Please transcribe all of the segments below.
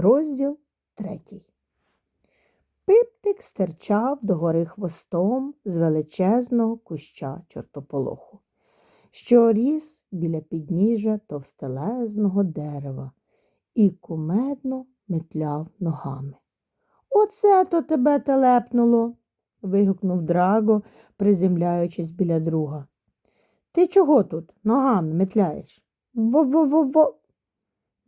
Розділ третій. Пиптик стирчав догори хвостом з величезного куща чортополоху, що ріс біля підніжжя товстелезного дерева і кумедно метляв ногами. Оце то тебе телепнуло. вигукнув Драго, приземляючись біля друга. Ти чого тут ногами метляєш? Во-во-во-во.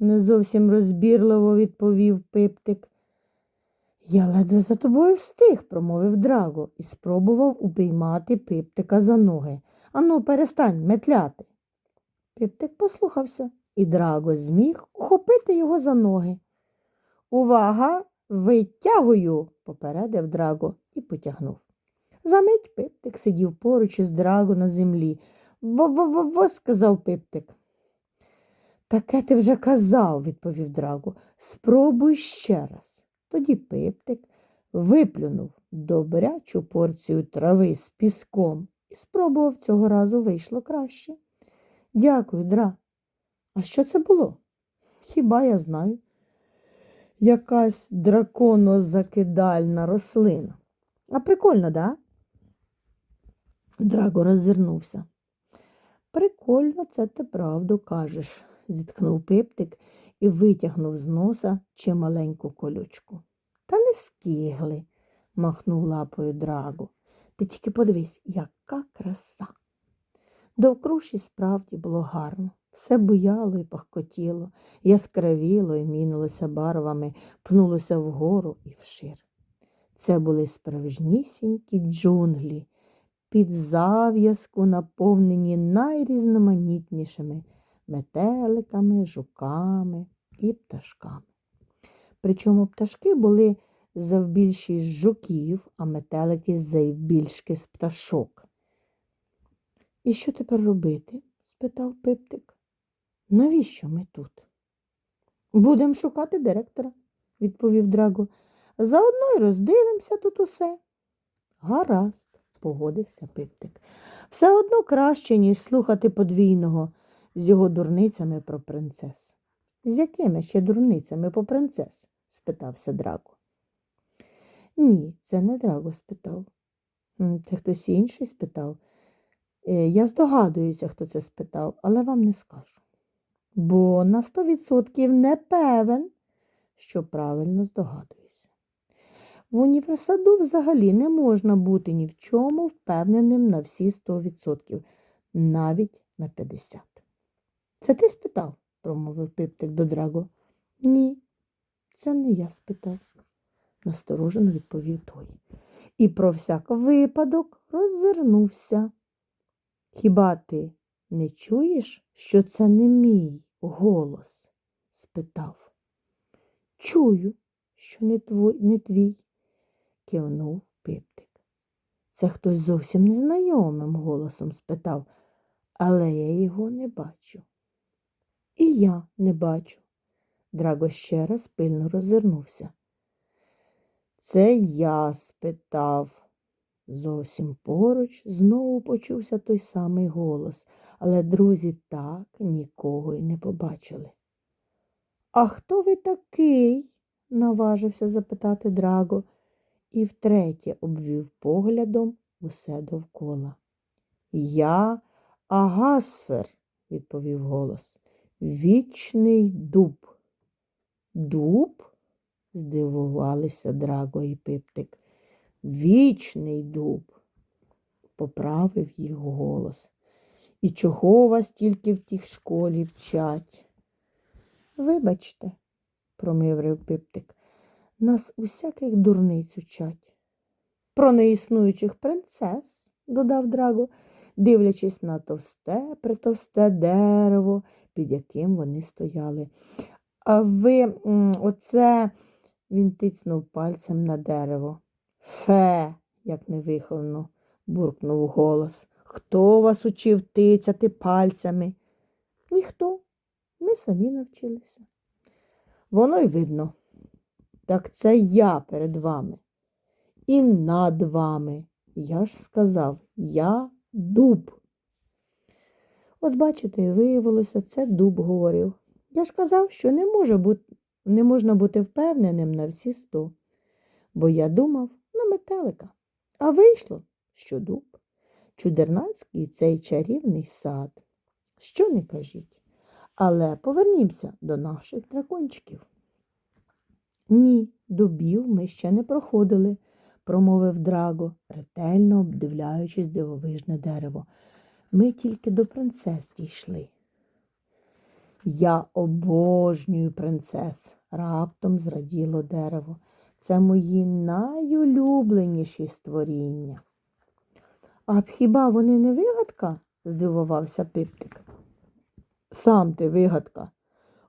Не зовсім розбірливо відповів Пиптик. Я ледве за тобою встиг, промовив Драго і спробував упіймати Пиптика за ноги. Ану, перестань метляти. Пиптик послухався, і Драго зміг ухопити його за ноги. Увага, витягую, попередив Драго і потягнув. Замить Пиптик сидів поруч із Драго на землі. Во-во-во-во, сказав Пиптик. Таке ти вже казав, відповів Драго. Спробуй ще раз. Тоді Пиптик виплюнув добрячу порцію трави з піском і спробував цього разу вийшло краще. Дякую, Дра. А що це було? Хіба я знаю? Якась драконозакидальна рослина. А прикольно, да? Драго роззирнувся. Прикольно, це ти правду кажеш, зітхнув Пиптик і витягнув з носа чималеньку колючку. Та не скигли, махнув лапою Драго. Ти тільки подивись, яка краса. Довкруж і справді було гарно. Все буяло і пахкотіло, яскравіло і мінулося барвами, пнулося вгору і вшир. Це були справжнісінькі джунглі, під зав'язку наповнені найрізноманітнішими метеликами, жуками і пташками. Причому пташки були завбільші з жуків, а метелики завбільшки з пташок. І що тепер робити? спитав Пиптик. Навіщо ми тут? Будемо шукати директора, відповів Драго. Заодно й роздивимося тут усе. Гаразд, погодився Пиптик. Все одно краще, ніж слухати подвійного з його дурницями про принцес. З якими ще дурницями про принцес? спитався Драго. Ні, це не Драго спитав. Це хтось інший спитав. Е, Я здогадуюся, хто це спитав, але вам не скажу. Бо на сто відсотків не певен, що правильно здогадуюся. В універсаду взагалі не можна бути ні в чому впевненим на всі сто відсотків, навіть на 50. Це ти спитав? промовив Пиптик до Драго. Ні, це не я спитав, насторожено відповів той. І про всяк випадок роззирнувся. Хіба ти не чуєш, що це не мій голос? спитав. Чую, що не, твой, не твій, кивнув Пиптик. Це хтось зовсім незнайомим голосом спитав, але я його не бачу. І я не бачу. Драго ще раз пильно роззирнувся. Це я спитав. Зовсім поруч знову почувся той самий голос, але друзі так нікого й не побачили. А хто ви такий? наважився запитати Драго і втретє обвів поглядом усе довкола. Я Агасфер, відповів голос. Вічний дуб. Дуб? здивувалися Драго і Пиптик. Вічний дуб, поправив їх голос. І чого вас тільки в тій школі вчать? Вибачте, промиврив Пиптик, нас усяких дурниць учать. Про неіснуючих принцес, додав Драго, дивлячись на товсте, притовсте дерево, під яким вони стояли. А ви оце він тицнув пальцем на дерево. Фе, як невиховно, буркнув голос. Хто вас учив тицяти пальцями? Ніхто. Ми самі навчилися. Воно й видно. Так це я перед вами. І над вами. Я ж сказав, я дуб. От бачите, виявилося, це дуб говорив. Я ж казав, що не може бути не можна бути впевненим на всі сто. Бо я думав на метелика, а вийшло, що дуб. Чудернацький цей чарівний сад. Що не кажіть. Але повернімося до наших дракончиків. Ні, дубів ми ще не проходили, промовив Драго, ретельно обдивляючись дивовижне дерево. Ми тільки до принцес дійшли. Я обожнюю принцес, раптом зраділо дерево. Це мої найулюбленіші створіння. А хіба вони не вигадка? здивувався Пиптик. Сам ти вигадка,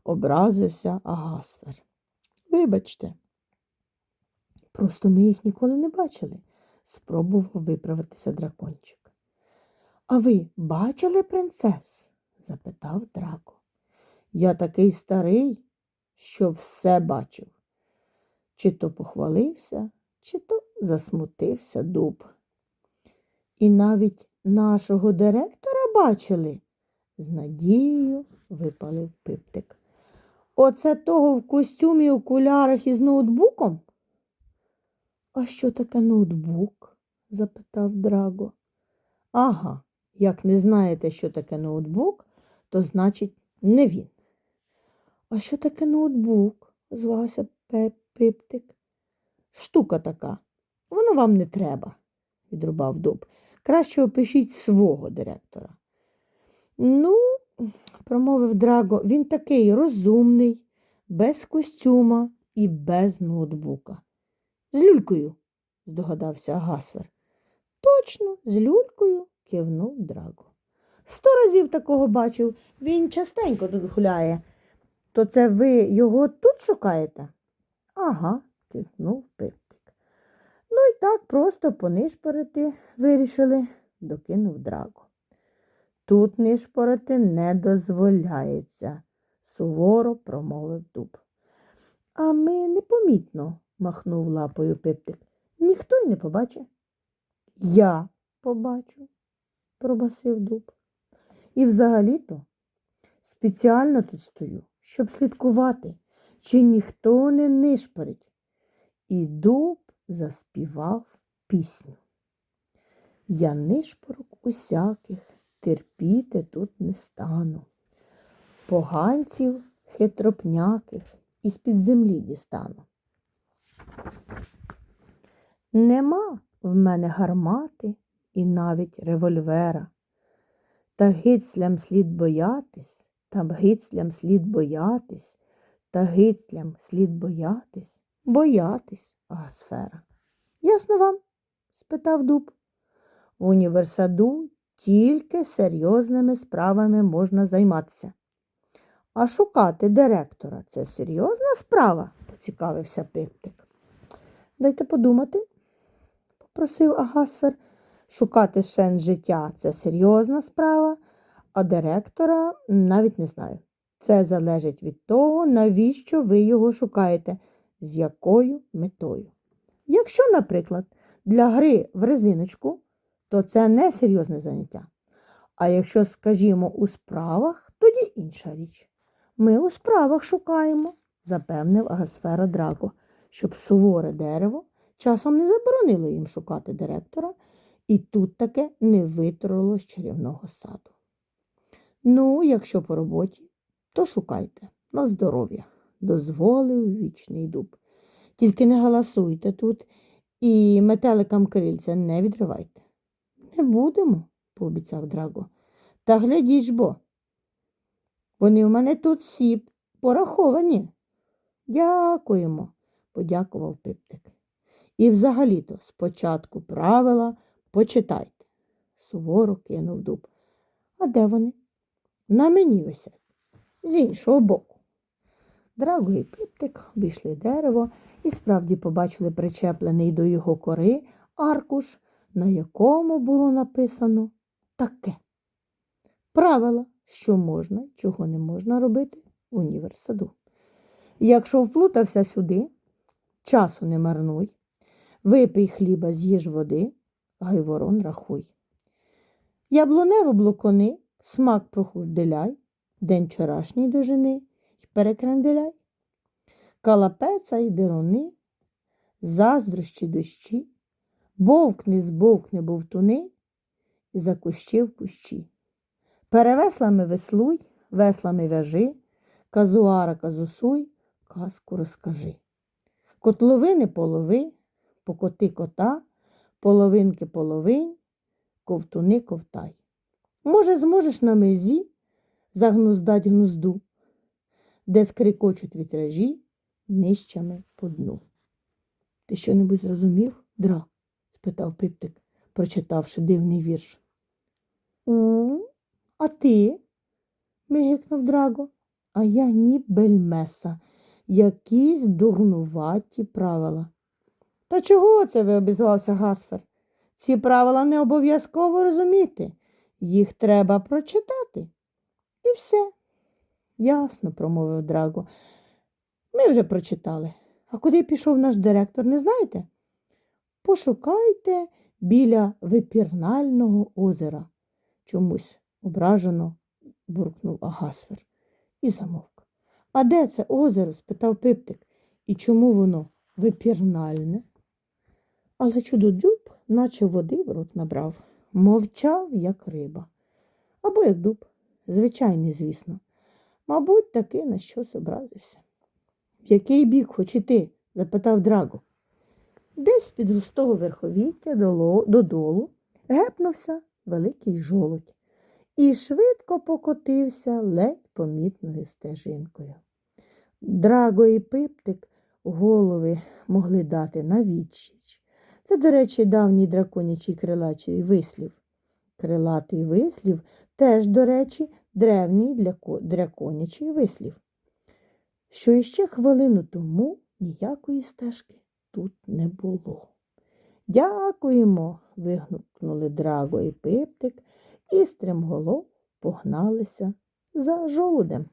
образився Агасфер. Вибачте. Просто ми їх ніколи не бачили, спробував виправитися дракончик. А ви бачили принцес? запитав Драко. Я такий старий, що все бачив. Чи то похвалився, чи то засмутився дуб. І навіть нашого директора бачили, з надією випалив пиптик. Оце того в костюмі, окулярах із ноутбуком? А що таке ноутбук? запитав Драго. Ага, як не знаєте, що таке ноутбук, то значить не він. А що таке ноутбук? звався Пиптик. Штука така. Воно вам не треба, відрубав дуб. Краще опишіть свого директора. Ну, промовив Драго, він такий розумний, без костюма і без ноутбука. З люлькою, здогадався Гасфер. Точно, з люлькою, кивнув Драго. Сто разів такого бачив, він частенько тут гуляє. То це ви його тут шукаєте? Ага, кивнув Пиптик. Ну і так просто понишпорити вирішили, докинув Драго. Тут нишпорити не дозволяється, суворо промовив дуб. А ми непомітно, махнув лапою Пиптик. Ніхто й не побачить. Я побачу, пробасив дуб. І взагалі-то спеціально тут стою, щоб слідкувати, чи ніхто не нишпорить. І дуб заспівав пісню. Я нишпорок усяких терпіти тут не стану. Поганців хитропняких із-під землі дістану. Нема в мене гармати і навіть револьвера. Та гицлям слід боятись, та гицлям слід боятись, та гицлям слід боятись, боятись, Агасфера. Ясно вам? спитав дуб. В універсаду тільки серйозними справами можна займатися. А шукати директора це серйозна справа, поцікавився Пиптик. Дайте подумати, попросив Агасфер. Шукати сенс життя це серйозна справа, а директора навіть не знаю. Це залежить від того, навіщо ви його шукаєте, з якою метою. Якщо, наприклад, для гри в резиночку, то це не серйозне заняття. А якщо, скажімо, у справах, тоді інша річ. Ми у справах шукаємо, запевнив Агасфера Драко, щоб суворе дерево часом не заборонило їм шукати директора, і тут таке не витроло з чарівного саду. Ну, якщо по роботі, то шукайте на здоров'я, дозволив вічний дуб. Тільки не галасуйте тут і метеликам крильця не відривайте. Не будемо, пообіцяв Драго. Та глядіть ж бо. Вони в мене тут всі пораховані. Дякуємо, подякував Пиптик. І взагалі-то спочатку правила почитайте, суворо кинув дуб. А де вони? На мені висять, з іншого боку. Драго і Пиптик обійшли дерево і справді побачили причеплений до його кори аркуш, на якому було написано таке. Правила, що можна, чого не можна робити в універсаду. Якщо вплутався сюди, часу не марнуй, випий хліба, з'їж води, гайворон рахуй. Яблунево блокони, смак прохурделяй, день вчорашній дожини. Й перекренделяй. калапеца й деруни, заздрощі дощі, бовкни збовкни бовтуни, і за кущі в кущі. Перевеслами веслуй, веслами вяжи, казуара казусуй, казку розкажи. Котловини полови, покоти кота, половинки половинь, ковтуни ковтай. Може, зможеш на мезі загнуздать гнузду, де скрикочуть вітражі нижчами по дну. Ти що-небудь зрозумів, дра? спитав Пиптик, прочитавши дивний вірш. У, а ти? мигикнув Драго. А я ні бельмеса, якісь дурнуваті правила. Та чого це ви обізвався Гасфер? Ці правила не обов'язково розуміти. Їх треба прочитати. І все. Ясно, промовив Драго. Ми вже прочитали. А куди пішов наш директор, не знаєте? Пошукайте біля випірнального озера. Чомусь ображено буркнув Агасфер і замовк. А де це озеро? спитав Пиптик. І чому воно випірнальне? Але чудодюб, наче води в рот набрав, мовчав, як риба. Або як дуб, звичайний, звісно. Мабуть, таки на щось образився. В який бік хоч іти? запитав Драго. Десь під густого верховіття додолу гепнувся великий жолудь і швидко покотився ледь помітною стежинкою. Драго і Пиптик голови могли дати на відсіч. Це, до речі, давній драконячий крилачий вислів. Крилатий вислів теж, до речі, древній драконячий вислів. Що іще хвилину тому ніякої стежки тут не було. Дякуємо. вигукнули Драго і Пиптик і стрімголов погналися за жолудем.